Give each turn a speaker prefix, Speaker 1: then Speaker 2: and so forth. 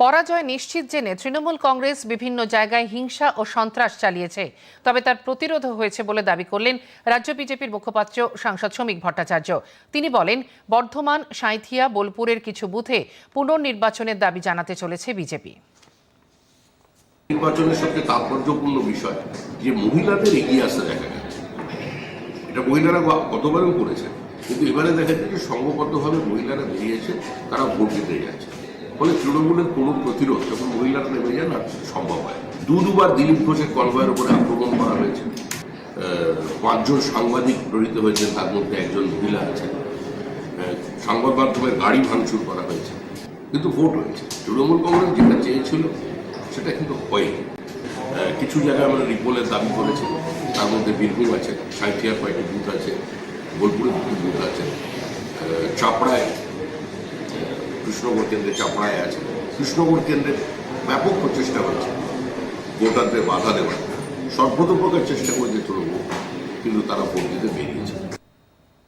Speaker 1: পরাজয় নিশ্চিত জেনে তৃণমূল কংগ্রেস বিভিন্ন জায়গায় হিংসা ও সন্ত্রাস চালিয়েছে। তবে তার প্রতিরোধ হয়েছে বলে দাবি করলেন রাজ্য বিজেপির মুখপাত্র সাংসদ শ্রমিক ভট্টাচার্য। তিনি বলেন, বর্ধমান, সাঁইথিয়া, বোলপুরের কিছু বুথে পুনর্নির্বাচনের দাবি জানাতে চলেছে বিজেপি।
Speaker 2: নির্বাচনের সবচেয়ে তাৎপর্যপূর্ণ বিষয় যে মহিলাদের এগিয়ে আসতে দেখা যাচ্ছে এটা মহিলারা গতবারেও করেছে। কিন্তু এবারে দেখা যাচ্ছে যে সংঘবদ্ধভাবে মহিলারা বেরিয়েছে, তারা ভোট দিতে যাচ্ছে। ফলে তৃণমূলের কোনো প্রতিরোধ যখন মহিলারা নেমে যায় না, সম্ভব হয়। দু দুবার দিলীপ ঘোষের কনভয়ের উপরে আক্রমণ করা হয়েছে। পাঁচজন সাংবাদিক জড়িত হয়েছেন, তার মধ্যে একজন মহিলা আছেন। সংবাদ মাধ্যমের গাড়ি ভাঙচুর করা হয়েছে। কিন্তু ভোট হয়েছে তৃণমূল কংগ্রেস যেটা চেয়েছিল, সেটা কিন্তু হয়নি। কিছু জায়গায় আমরা রিপোলের দাবি করেছি। তার মধ্যে বীরভূম আছে সাঁইথিয়ার কয়েকটি বুথ আছে বোলপুরে দুটি বুথ আছে। চাপড়ায় কৃষ্ণগড় কেন্দ্রে চাপড়ায় আছে কৃষ্ণগড় কেন্দ্রে ব্যাপক প্রচেষ্টা হচ্ছে। ভোটারদের বাধা দেওয়ার। সর্বতোপ্রকার চেষ্টা করেছে তৃণমূল কিন্তু তারা ভোট দিতে